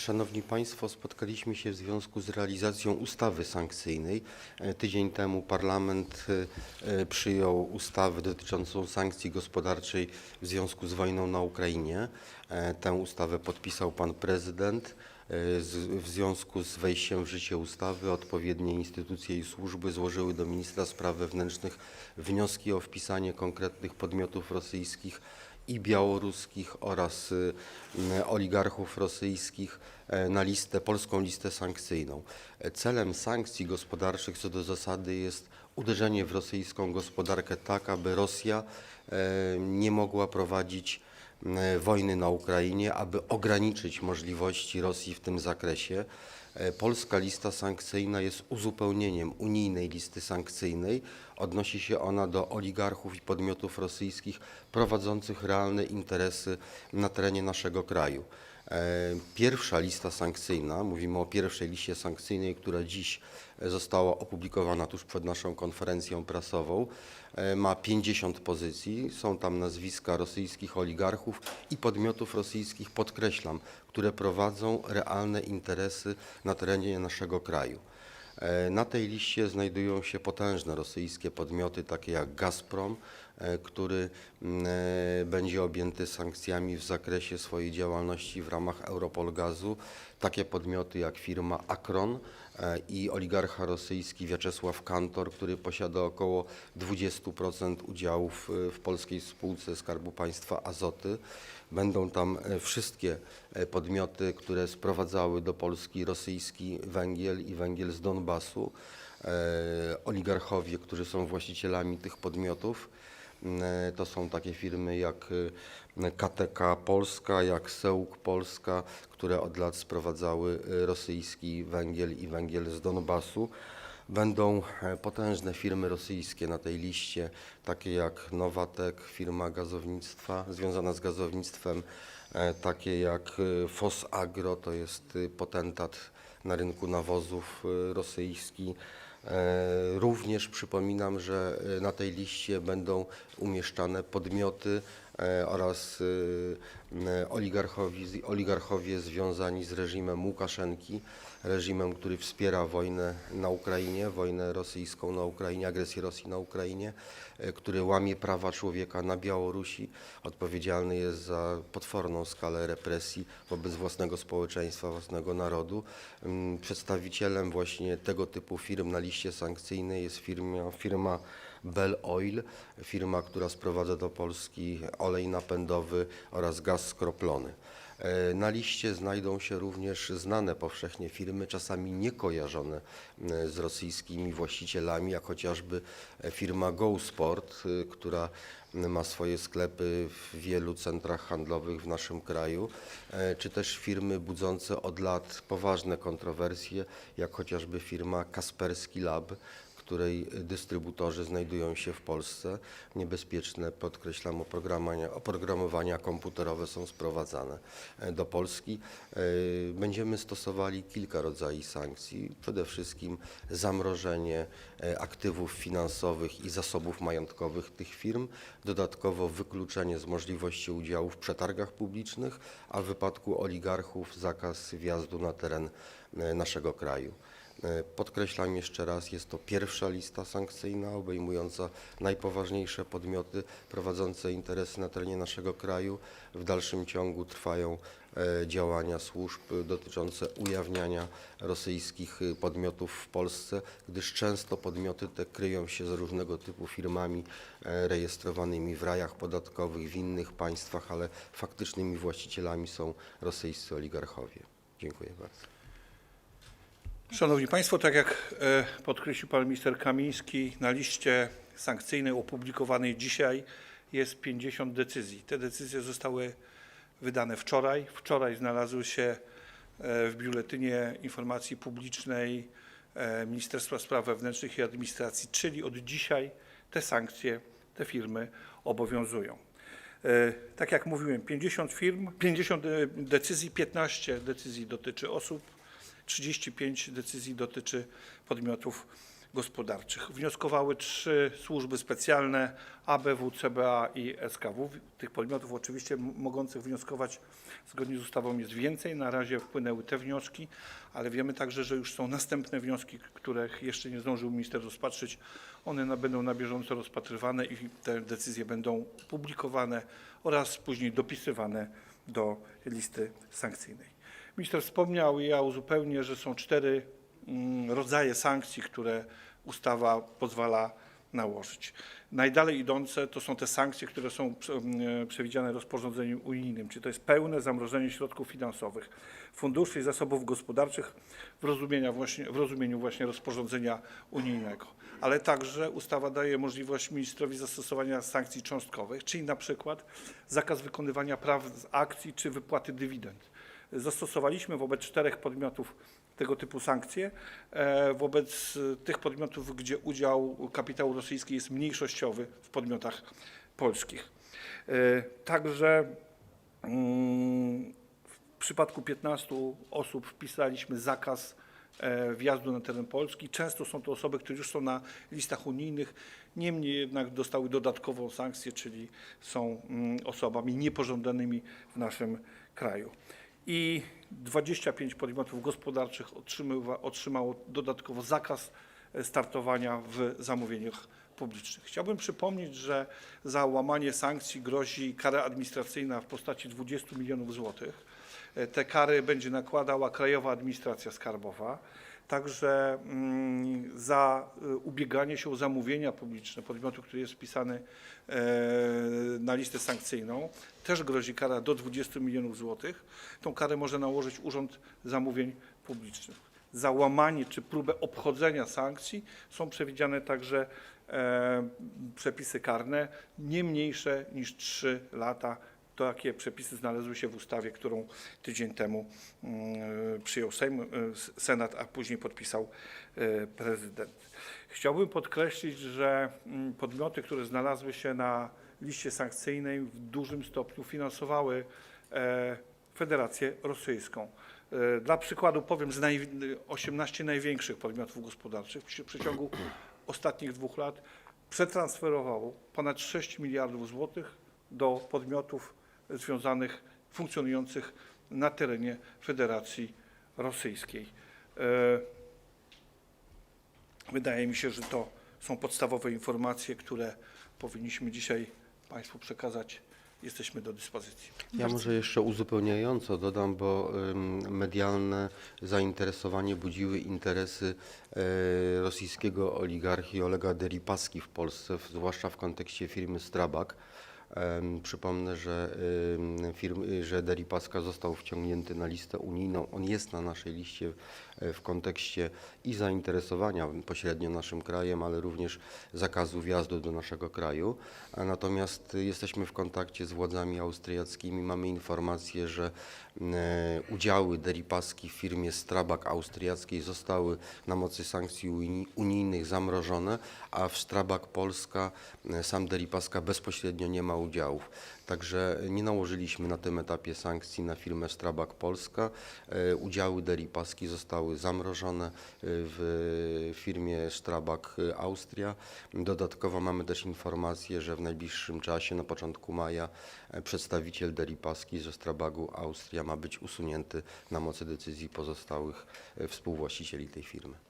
Szanowni Państwo, spotkaliśmy się w związku z realizacją ustawy sankcyjnej. E, Tydzień temu Parlament e, e, przyjął ustawę dotyczącą sankcji gospodarczej w związku z wojną na Ukrainie. Tę ustawę podpisał Pan Prezydent. W związku z wejściem w życie ustawy odpowiednie instytucje i służby złożyły do Ministra Spraw Wewnętrznych wnioski o wpisanie konkretnych podmiotów rosyjskich i białoruskich oraz y, y, oligarchów rosyjskich e, na listę, polską listę sankcyjną. Celem sankcji gospodarczych co do zasady jest uderzenie w rosyjską gospodarkę tak, aby Rosja e, nie mogła prowadzić e, wojny na Ukrainie, aby ograniczyć możliwości Rosji w tym zakresie. E, Polska lista sankcyjna jest uzupełnieniem unijnej listy sankcyjnej. Odnosi się ona do oligarchów i podmiotów rosyjskich prowadzących realne interesy na terenie naszego kraju. E, Pierwsza lista sankcyjna, mówimy o pierwszej liście sankcyjnej, która dziś została opublikowana tuż przed naszą konferencją prasową, e, ma 50 pozycji. Są tam nazwiska rosyjskich oligarchów i podmiotów rosyjskich, podkreślam, które prowadzą realne interesy na terenie naszego kraju. E, Na tej liście znajdują się potężne rosyjskie podmioty, takie jak Gazprom, który mm, e, będzie objęty sankcjami w zakresie swojej działalności w ramach Europolgazu. Takie podmioty jak firma Akron e, i oligarcha rosyjski Wiaczesław Kantor, który posiada około 20% udziałów e, w polskiej spółce Skarbu Państwa Azoty. Będą tam e, wszystkie e, podmioty, które sprowadzały do Polski rosyjski węgiel i węgiel z Donbasu, e, oligarchowie, którzy są właścicielami tych podmiotów. E, To są takie firmy jak e, KTK Polska, jak Sełk Polska, które od lat sprowadzały e, rosyjski węgiel i węgiel z Donbasu. Będą e, potężne firmy rosyjskie na tej liście, takie jak Nowatek, firma gazownictwa związana z gazownictwem, e, takie jak e, Fosagro, to jest e, potentat na rynku nawozów e, rosyjski. E, Również przypominam, że e, na tej liście będą umieszczane podmioty oraz e, oligarchowie, oligarchowie związani z reżimem Łukaszenki, reżimem, który wspiera wojnę na Ukrainie, wojnę rosyjską na Ukrainie, agresję Rosji na Ukrainie, e, który łamie prawa człowieka na Białorusi, odpowiedzialny jest za potworną skalę represji wobec własnego społeczeństwa, własnego narodu. Mm, Przedstawicielem właśnie tego typu firm na liście sankcyjnej jest firma, firma Bell Oil, firma, która sprowadza do Polski olej napędowy oraz gaz skroplony. E, Na liście znajdą się również znane powszechnie firmy, czasami niekojarzone e, z rosyjskimi właścicielami, jak chociażby e, firma GoSport, która ma swoje sklepy w wielu centrach handlowych w naszym kraju, czy też firmy budzące od lat poważne kontrowersje, jak chociażby firma Kasperski Lab, której dystrybutorzy znajdują się w Polsce. Niebezpieczne, podkreślam, oprogramowania, oprogramowania komputerowe są sprowadzane e, do Polski. E, Będziemy stosowali kilka rodzajów sankcji. Przede wszystkim zamrożenie e, aktywów finansowych i zasobów majątkowych tych firm, dodatkowo wykluczenie z możliwości udziału w przetargach publicznych, a w wypadku oligarchów zakaz wjazdu na teren naszego kraju. E, Podkreślam jeszcze raz, jest to pierwsza lista sankcyjna obejmująca najpoważniejsze podmioty prowadzące interesy na terenie naszego kraju. W dalszym ciągu trwają e, działania służb dotyczące ujawniania rosyjskich e, podmiotów w Polsce, gdyż często podmioty te kryją się z różnego typu firmami e, rejestrowanymi w rajach podatkowych w innych państwach, ale faktycznymi właścicielami są rosyjscy oligarchowie. Dziękuję bardzo. Szanowni Państwo, tak jak e, podkreślił Pan Minister Kamiński, na liście sankcyjnej opublikowanej dzisiaj jest 50 decyzji. Te decyzje zostały wydane wczoraj. Wczoraj znalazły się e, w Biuletynie Informacji Publicznej e, Ministerstwa Spraw Wewnętrznych i Administracji, czyli od dzisiaj te sankcje, te firmy obowiązują. Tak jak mówiłem, 50 firm, 50 e, decyzji, 15 decyzji dotyczy osób, 35 decyzji dotyczy podmiotów gospodarczych. Wnioskowały trzy służby specjalne ABW, CBA i SKW. Tych podmiotów oczywiście mogących wnioskować zgodnie z ustawą jest więcej. Na razie wpłynęły te wnioski, ale wiemy także, że już są następne wnioski, których jeszcze nie zdążył minister rozpatrzyć. One będą na bieżąco rozpatrywane i te decyzje będą publikowane oraz później dopisywane do listy sankcyjnej. Minister wspomniał i ja uzupełnię, że są cztery mm, rodzaje sankcji, które ustawa pozwala nałożyć. Najdalej idące to są te sankcje, które są mm, przewidziane rozporządzeniem unijnym, czyli to jest pełne zamrożenie środków finansowych, funduszy i zasobów gospodarczych w, rozumienia właśnie, w rozumieniu właśnie rozporządzenia unijnego. Ale także ustawa daje możliwość ministrowi zastosowania sankcji cząstkowych, czyli na przykład zakaz wykonywania praw z akcji czy wypłaty dywidend. Zastosowaliśmy wobec czterech podmiotów tego typu sankcje. E, Wobec tych podmiotów, gdzie udział kapitału rosyjski jest mniejszościowy w podmiotach polskich. E, Także mm, w przypadku 15 osób wpisaliśmy zakaz e, wjazdu na teren Polski. Często są to osoby, które już są na listach unijnych, niemniej jednak dostały dodatkową sankcję, czyli są mm, osobami niepożądanymi w naszym kraju. I 25 podmiotów gospodarczych otrzymało dodatkowo zakaz e, startowania w zamówieniach publicznych. Chciałbym przypomnieć, że za łamanie sankcji grozi kara administracyjna w postaci 20 milionów złotych. E, Te kary będzie nakładała Krajowa Administracja Skarbowa. Także mm, za y, ubieganie się o zamówienia publiczne podmiotu, który jest wpisany e, na listę sankcyjną, też grozi kara do 20 milionów złotych. Tą karę może nałożyć Urząd Zamówień Publicznych. Za łamanie czy próbę obchodzenia sankcji są przewidziane także e, przepisy karne nie mniejsze niż 3 lata. Takie przepisy znalazły się w ustawie, którą tydzień temu mm, przyjął Sejm, e, Senat, a później podpisał e, prezydent. Chciałbym podkreślić, że mm, podmioty, które znalazły się na liście sankcyjnej w dużym stopniu finansowały e, Federację Rosyjską. Dla przykładu powiem, z naj, 18 największych podmiotów gospodarczych w przeciągu ostatnich dwóch lat przetransferowało ponad 6 miliardów złotych do podmiotów związanych, funkcjonujących na terenie Federacji Rosyjskiej. E, Wydaje mi się, że to są podstawowe informacje, które powinniśmy dzisiaj Państwu przekazać. Jesteśmy do dyspozycji. Ja może jeszcze uzupełniająco dodam, bo medialne zainteresowanie budziły interesy e, rosyjskiego oligarchi Olega Deripaski w Polsce, zwłaszcza w kontekście firmy Strabag. Przypomnę, że, firmy, że Deripaska został wciągnięty na listę unijną. On jest na naszej liście e, w kontekście i zainteresowania pośrednio naszym krajem, ale również zakazu wjazdu do naszego kraju. Natomiast jesteśmy w kontakcie z władzami austriackimi. Mamy informację, że e, udziały Deripaski w firmie Strabag austriackiej zostały na mocy sankcji uni- unijnych zamrożone, a w Strabag Polska e, sam Deripaska bezpośrednio nie ma udziałów. Także nie nałożyliśmy na tym etapie sankcji na firmę Strabag Polska. E, Udziały Deripaski zostały zamrożone e, w firmie Strabag Austria. Dodatkowo mamy też informację, że w najbliższym czasie, na początku maja, e, przedstawiciel Deripaski ze Strabagu Austria ma być usunięty na mocy decyzji pozostałych współwłaścicieli tej firmy.